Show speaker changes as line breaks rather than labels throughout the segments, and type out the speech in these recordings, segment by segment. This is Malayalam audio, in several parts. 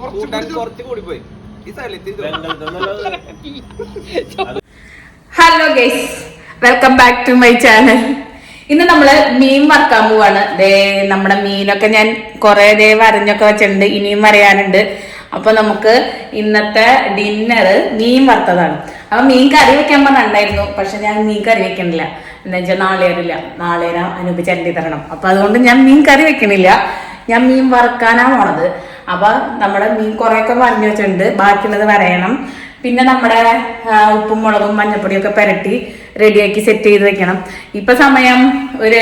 കുറച്ച് ഈ സ്ഥലത്ത്
hello guys welcome back to my channel ഇന്ന് നമ്മൾ മീൻ വറക്കാൻ പോവാണ്. ദേ നമ്മുടെ മീനൊക്കെ ഞാൻ കുറെ ദേ വരഞ്ഞൊക്കെ വെച്ചിട്ടുണ്ട്. ഇനിയും വരയാനുണ്ട്. അപ്പൊ നമുക്ക് ഇന്നത്തെ ഡിന്നർ മീൻ വറുത്തതാണ്. അപ്പൊ മീൻ കറി വെക്കാൻ പറഞ്ഞിട്ടുണ്ടായിരുന്നു. പക്ഷെ ഞാൻ മീൻ കറി വെക്കണില്ല. എന്താ വെച്ചാൽ നാളേരില്ല നാളേര അനുപ ചരണ്ടി തരണം. അപ്പൊ അതുകൊണ്ട് ഞാൻ മീൻ കറി വെക്കണില്ല. ഞാൻ മീൻ വറുക്കാനാണ് പോണത്. അപ്പൊ നമ്മുടെ മീൻ കുറേയൊക്കെ പറഞ്ഞു വെച്ചിട്ടുണ്ട്. ബാക്കിയുള്ളത് വരയണം. പിന്നെ നമ്മുടെ ഉപ്പും മുളകും മഞ്ഞപ്പൊടിയും ഒക്കെ പുരട്ടി റെഡിയാക്കി സെറ്റ് ചെയ്ത് വെക്കണം. ഇപ്പൊ സമയം ഒരു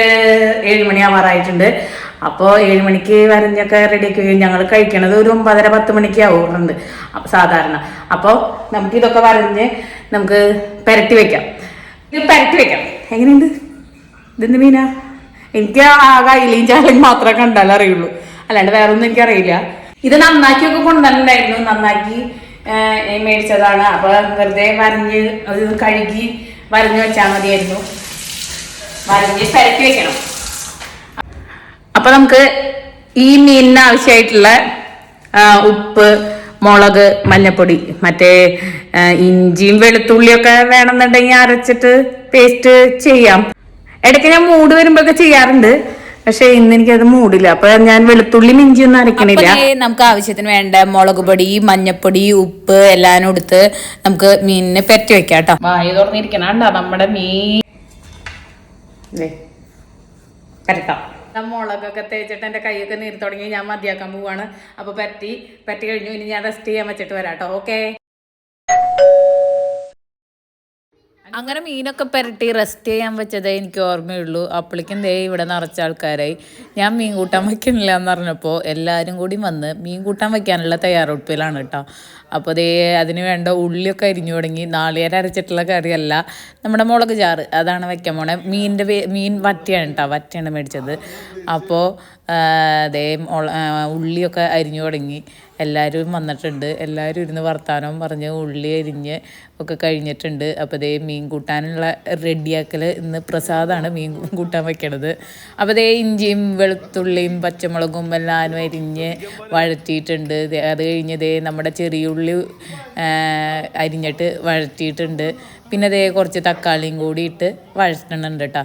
ഏഴ് മണി ആവാറായിട്ടുണ്ട്. അപ്പോൾ ഏഴ് മണിക്ക് വരഞ്ഞൊക്കെ റെഡിയാക്കി വയ്ക്കും ഞങ്ങൾ കഴിക്കണത് ഒരു ഒമ്പതര പത്ത് മണിക്ക് അപ്പൊ സാധാരണ. അപ്പോൾ നമുക്ക് ഇതൊക്കെ വരഞ്ഞ് നമുക്ക് പുരട്ടി വെക്കാം. ഇത് പുരട്ടി വെക്കാം. എങ്ങനെയുണ്ട്? ഇതെന്ത് മീനാ? എനിക്ക് ആകെ അയിലയും ചാലും മാത്രമേ കണ്ടാലേ അറിയുള്ളൂ. അല്ലാണ്ട് വേറൊന്നും എനിക്കറിയില്ല. ഇത് നന്നാക്കിയൊക്കെ കൊണ്ടുവന്നിട്ടുണ്ടായിരുന്നു. നന്നാക്കി മേടിച്ചതാണ്. അപ്പൊ വെറുതെ വരഞ്ഞ് അത് കഴുകി വരഞ്ഞു വെച്ചാൽ മതിയായിരുന്നു. വരഞ്ഞ് പരത്തി വെക്കണം. അപ്പൊ നമുക്ക് ഈ മീനിന് ആവശ്യമായിട്ടുള്ള ഉപ്പ് മുളക് മഞ്ഞപ്പൊടി മറ്റേ ഇഞ്ചിയും വെളുത്തുള്ളിയൊക്കെ വേണമെന്നുണ്ടെങ്കിൽ അരച്ചിട്ട് പേസ്റ്റ് ചെയ്യാം. ഇടയ്ക്ക് ഞാൻ മൂട് വരുമ്പോഴൊക്കെ ചെയ്യാറുണ്ട്. പക്ഷെ ഇന്ന് എനിക്കത് മൂടില്ല. അപ്പൊ ഞാൻ വെളുത്തുള്ളി മിഞ്ചി ഒന്നും അരക്കണില്ല നമുക്ക് ആവശ്യത്തിന് വേണ്ട മുളക് പൊടി മഞ്ഞപ്പൊടി ഉപ്പ് എല്ലാം എടുത്ത് നമുക്ക് മീനിനെ പെറ്റി വെക്കാം കേട്ടോ. വായ നമ്മുടെ മീൻ. പരത്താം മുളകൊക്കെ തേച്ചിട്ട് എന്റെ കൈയൊക്കെ നീർ തുടങ്ങി ഞാൻ മതിയാക്കാൻ പോവാണ്. അപ്പോൾ പറ്റി പറ്റി കഴിഞ്ഞു. ഇനി ഞാൻ റെസ്റ്റ് ചെയ്യാൻ വെച്ചിട്ട് വരാം കേട്ടോ. ഓക്കെ അങ്ങനെ മീനൊക്കെ പുരട്ടി റെസ്റ്റ് ചെയ്യാൻ വെച്ചതേ എനിക്ക് ഓർമ്മയുള്ളൂ. അപ്പോഴേക്കും ദേ ഇവിടെ നിറച്ച ആൾക്കാരായി. ഞാൻ മീൻ കൂട്ടാൻ വയ്ക്കണില്ല എന്ന് പറഞ്ഞപ്പോൾ എല്ലാവരും കൂടി വന്ന് മീൻ കൂട്ടാൻ വയ്ക്കാനുള്ള തയ്യാറെടുപ്പിലാണ് കേട്ടോ. അപ്പോൾ ദേ അതിന് വേണ്ട ഉള്ളിയൊക്കെ അരിഞ്ഞു തുടങ്ങി. നാളികേരം അരച്ചിട്ടുള്ള കറിയല്ല. നമ്മുടെ മുളക് ചാറ് അതാണ് വെക്കാൻ പോണേ. മീനിന്റെ മീൻ വറ്റിയാണ് കേട്ടോ. വറ്റിയാണ് മേടിച്ചത്. അപ്പോൾ ദേ ഉള്ളിയൊക്കെ അരിഞ്ഞു തുടങ്ങി. എല്ലാവരും വന്നിട്ടുണ്ട്. എല്ലാവരും ഇരുന്ന് വർത്താനവും പറഞ്ഞ് ഉള്ളി അരിഞ്ഞ് ഒക്കെ കഴിഞ്ഞിട്ടുണ്ട്. അപ്പോൾ ദേ മീൻ കൂട്ടാനുള്ള റെഡിയാക്കൽ ഇന്ന് പ്രസാദാണ് മീൻ കൂട്ടാൻ വെക്കണത്. അപ്പോൾ ദേ ഇഞ്ചിയും വെളുത്തുള്ളിയും പച്ചമുളകും എല്ലാം അരിഞ്ഞ് വഴറ്റിയിട്ടുണ്ട്. അത് കഴിഞ്ഞ് ദേ നമ്മുടെ ചെറിയ ഉള്ളി അരിഞ്ഞിട്ട് വഴറ്റിയിട്ടുണ്ട്. പിന്നെ ദേ കുറച്ച് തക്കാളിയും കൂടി ഇട്ട് വഴറ്റണുണ്ട് കേട്ടോ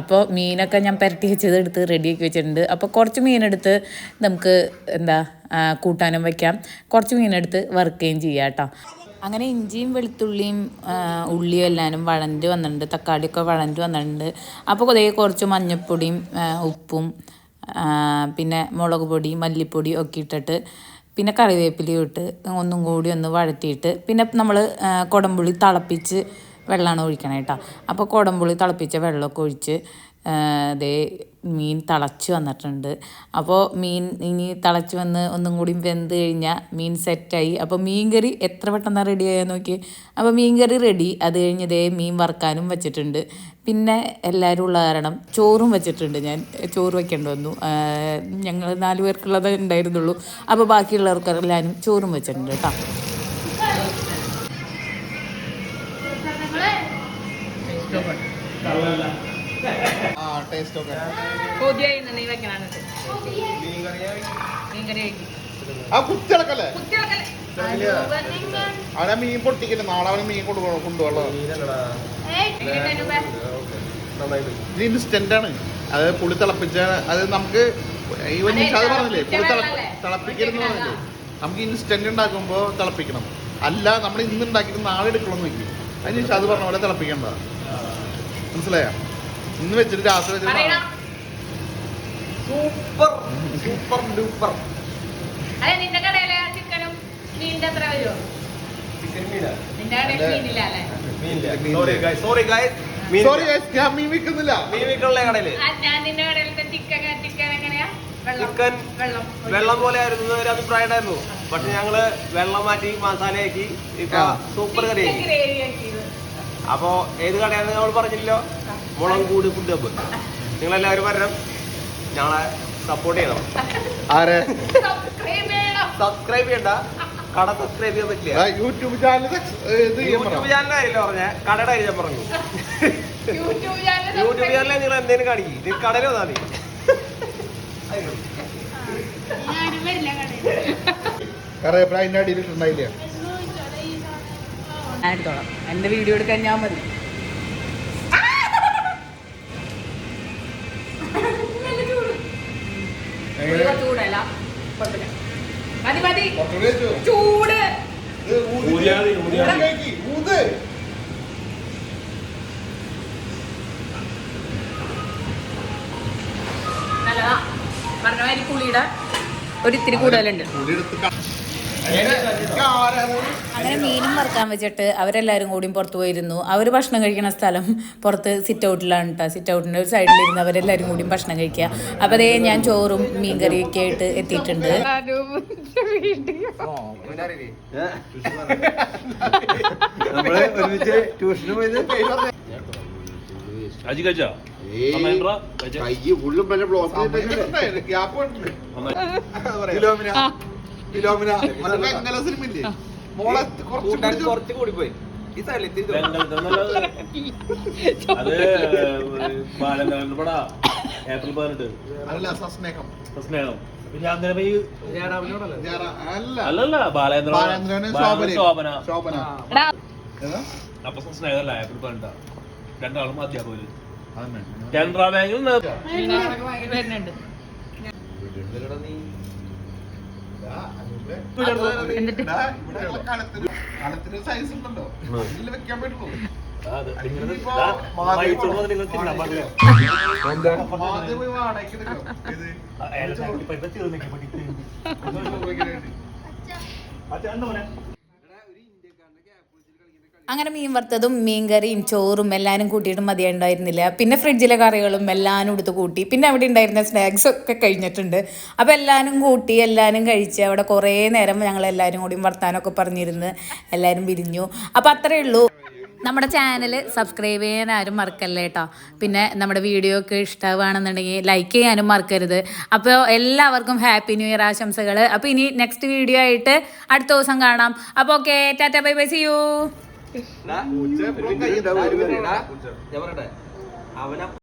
അപ്പോൾ മീനൊക്കെ ഞാൻ പുരട്ടി വെച്ചത് എടുത്ത് റെഡിയാക്കി വെച്ചിട്ടുണ്ട്. അപ്പോൾ കുറച്ച് മീനെടുത്ത് നമുക്ക് എന്താ കൂട്ടാനും വയ്ക്കാം കുറച്ച് മീനെടുത്ത് വറുക്കുകയും ചെയ്യാം കേട്ടോ അങ്ങനെ ഇഞ്ചിയും വെളുത്തുള്ളിയും ഉള്ളിയും എല്ലാവരും വഴണ്ട് വന്നിട്ടുണ്ട്. തക്കാളിയൊക്കെ വഴണ്ട് വന്നിട്ടുണ്ട്. അപ്പോൾ അതേ കുറച്ച് മഞ്ഞൾപ്പൊടിയും ഉപ്പും പിന്നെ മുളക് പൊടി മല്ലിപ്പൊടി ഒക്കെ ഇട്ടിട്ട് പിന്നെ കറിവേപ്പിലയും ഇട്ട് ഒന്നും കൂടി ഒന്ന് വഴറ്റിയിട്ട് പിന്നെ നമ്മൾ കുടംപുളി തിളപ്പിച്ച് വെള്ളമാണ് ഒഴിക്കണം അപ്പോൾ കുടംപുളി തിളപ്പിച്ച വെള്ളമൊക്കെ ഒഴിച്ച് ദേ മീൻ തിളച്ച് വന്നിട്ടുണ്ട്. അപ്പോൾ മീൻ ഇനി തിളച്ച് വന്ന് ഒന്നും കൂടി വെന്ത് കഴിഞ്ഞാൽ മീൻ സെറ്റായി. അപ്പോൾ മീൻ കറി എത്ര പെട്ടെന്ന് റെഡി ആയാൽ നോക്കി അപ്പോൾ മീൻ കറി റെഡി അത് കഴിഞ്ഞ് ദേ മീൻ വറുക്കാനും വെച്ചിട്ടുണ്ട്. പിന്നെ എല്ലാവരും ഉള്ള കാരണം ചോറും വെച്ചിട്ടുണ്ട് ഞാൻ. ചോറ് വെക്കേണ്ടി വന്നു. ഞങ്ങൾ നാല് പേർക്കുള്ളത് ഉണ്ടായിരുന്നുള്ളൂ. അപ്പോൾ ബാക്കിയുള്ളവർക്കെല്ലാവരും ചോറും വെച്ചിട്ടുണ്ട് കേട്ടോ.
ആ ടേസ്റ്റ് ഒക്കെ ആ കുത്തിളക്കല്ലേ അവനെ മീൻ പൊട്ടിക്കില്ല? നാളെ അവന് മീൻ കൊണ്ട് കൊണ്ടുപോകണം ഇൻസ്റ്റന്റ് ആണ് അത് പുളി തിളപ്പിച്ച അത് നമുക്ക് അത് പറഞ്ഞില്ലേ? പുളി തിളപ്പ തിളപ്പിക്കലെന്ന് പറഞ്ഞില്ലേ? നമുക്ക് ഇൻസ്റ്റന്റ് ഉണ്ടാക്കുമ്പോൾ തിളപ്പിക്കണം. അല്ല നമ്മൾ ഇന്ന് ഉണ്ടാക്കിയിട്ട് നാളെ എടുക്കണം വെക്കും. അതിന് അത് പറഞ്ഞ പോലെ തിളപ്പിക്കണ്ട. മനസ്സിലായോ? ഇന്ന് വെച്ചിട്ട് രാത്രി വെച്ചിട്ട്
സൂപ്പർ സൂപ്പർ ഡൂപ്പർ.
അതെ നിന്റെ കടയിലെ ചിക്കനും മീനിന്റെ എത്ര വരുമോ
ചിക്കൻ മീനാ.
നിന്റെ കടയിൽ മീനില്ല അല്ലേ?
സോറി ഗൈസ് സോറി ഗൈസ് മീൻ
സോറി ഞാൻ മീൻ വിൽക്കുന്നില്ല.
മീൻ വിൽക്കണല്ലേ കടയിൽ.
ആ, ഞാൻ നിന്റെ കടയിലത്തെ ചിക്കൻ ചിക്കൻ എങ്ങനെയാ? വെള്ളം.
ചിക്കൻ
വെള്ളം.
വെള്ളം പോലെ ആയിരുന്നു. ഒരു അഭിപ്രായം ഉണ്ടായിരുന്നു പക്ഷെ ഞങ്ങൾ വെള്ളം മാറ്റി മസാലയാക്കി ഇപ്പൊ
ആ.
സൂപ്പർ കറി
ചിക്കൻ ഗ്രേവി ആക്കിയത്.
അപ്പോ ഏത് കടയാണെന്ന് നമ്മൾ പറഞ്ഞില്ലോ മുളക് കൂടി ഫുഡ് ഹബ്ബ് നിങ്ങളെല്ലാവരും വരണം. ഞങ്ങളെ സപ്പോർട്ട് ചെയ്യണം.
ആരെ?
സബ്സ്ക്രൈബ് ചെയ്യണം.
സബ്സ്ക്രൈബ് ചെയ്യണ്ട. കട സബ്സ്ക്രൈബ് ചെയ്യാൻ പറ്റില്ല.
യൂട്യൂബ് ചാനൽ ഇത് ചെയ്യാൻ പറ.
യൂട്യൂബ് ചാനലായില്ല പറഞ്ഞ? കടയുടെ കാര്യം ഞാൻ പറഞ്ഞു.
യൂട്യൂബ്
ചാനലിൽ നിങ്ങൾ എന്തേലും കാണിക്കും. ഇത് കടയിൽ വന്നാൽ മതി.
അതിന്റെ
ഞാൻ എടുത്തോളാം. എന്റെ വീഡിയോ എടുക്കാൻ ഞാൻ മതി മാതിരി പുളിയുടെ ഒരിത്തിരി കൂടുതലുണ്ട്. അങ്ങനെ മീനും വറുക്കാൻ വെച്ചിട്ട് അവരെല്ലാവരും കൂടിയും പുറത്ത് പോയിരുന്നു. അവർ ഭക്ഷണം കഴിക്കുന്ന സ്ഥലം പുറത്ത് സിറ്റ് ഔട്ടിലാണ് കേട്ടോ സിറ്റ് ഔട്ടിന്റെ ഒരു സൈഡിലിരുന്ന് അവരെല്ലാവരും കൂടിയും ഭക്ഷണം കഴിക്കുക അപ്പോൾ അതേ ഞാൻ ചോറും മീൻ കറിയൊക്കെ ആയിട്ട് എത്തിയിട്ടുണ്ട്.
നമ്മൾ ഒരുമിച്ച് ട്യൂഷന് പോയത്.
അജി കഴിച്ചാ?
കൈ ഫുള്ളും പിന്നെ ബ്ലോക്ക്
കുറച്ച്
സൈഡിൽ ഇത്തിരി
അത്? ബാലങ്കരന്റെ പടാ. ഏപ്രിൽ പതിനെട്ട്.
അല്ല സസ്നേഹം.
സ്നേഹം പിന്നെ അങ്ങനെ പോയി
ജയറാമിനോടല്ലേ?
ജയറാ- അല്ല.
അല്ലല്ല ബാലേന്ദ്രൻ
ശോഭന.
ശോഭന? അപ്പൊ സ്നേഹമല്ല ഏപ്രിൽ പതിനെട്ടാ. രണ്ടാളും അധ്യാപകര്
അതന്നെ.
കാനറ ബാങ്കിൽ
വരുന്നുണ്ട്
സൈസ് ഉണ്ടല്ലോ ഇതിൽ വെക്കാൻ പറ്റുള്ളൂ വാടകയ്ക്ക് എടുക്കണം. ഇത്
അങ്ങനെ മീൻ വറുത്തതും മീൻ കറിയും ചോറും എല്ലാവരും കൂട്ടിയിട്ട് മതിയുണ്ടായിരുന്നില്ല പിന്നെ ഫ്രിഡ്ജിലെ കറികളും എല്ലാവരും എടുത്ത് കൂട്ടി. പിന്നെ അവിടെ ഉണ്ടായിരുന്ന സ്നാക്സ് ഒക്കെ കഴിഞ്ഞിട്ടുണ്ട്. അപ്പോൾ എല്ലാവരും കൂട്ടി എല്ലാവരും കഴിച്ച് അവിടെ കുറേ നേരം ഞങ്ങൾ എല്ലാവരും കൂടി വർത്താനമൊക്കെ പറഞ്ഞിരുന്ന്. എല്ലാവരും പിരിഞ്ഞു അപ്പോൾ അത്രയേ ഉള്ളൂ. നമ്മുടെ ചാനൽ സബ്സ്ക്രൈബ് ചെയ്യാൻ ആരും മറക്കല്ലേ കേട്ടോ പിന്നെ നമ്മുടെ വീഡിയോ ഒക്കെ ഇഷ്ടമാണെന്നുണ്ടെങ്കിൽ ലൈക്ക് ചെയ്യാനും മറക്കരുത്. അപ്പോൾ എല്ലാവർക്കും ഹാപ്പി ന്യൂ ഇയർ ആശംസകൾ അപ്പോൾ ഇനി നെക്സ്റ്റ് വീഡിയോ ആയിട്ട് അടുത്ത ദിവസം കാണാം. അപ്പോൾ okay tata bye bye see you
ഞാൻ പറയട്ടെ അവനപ്പ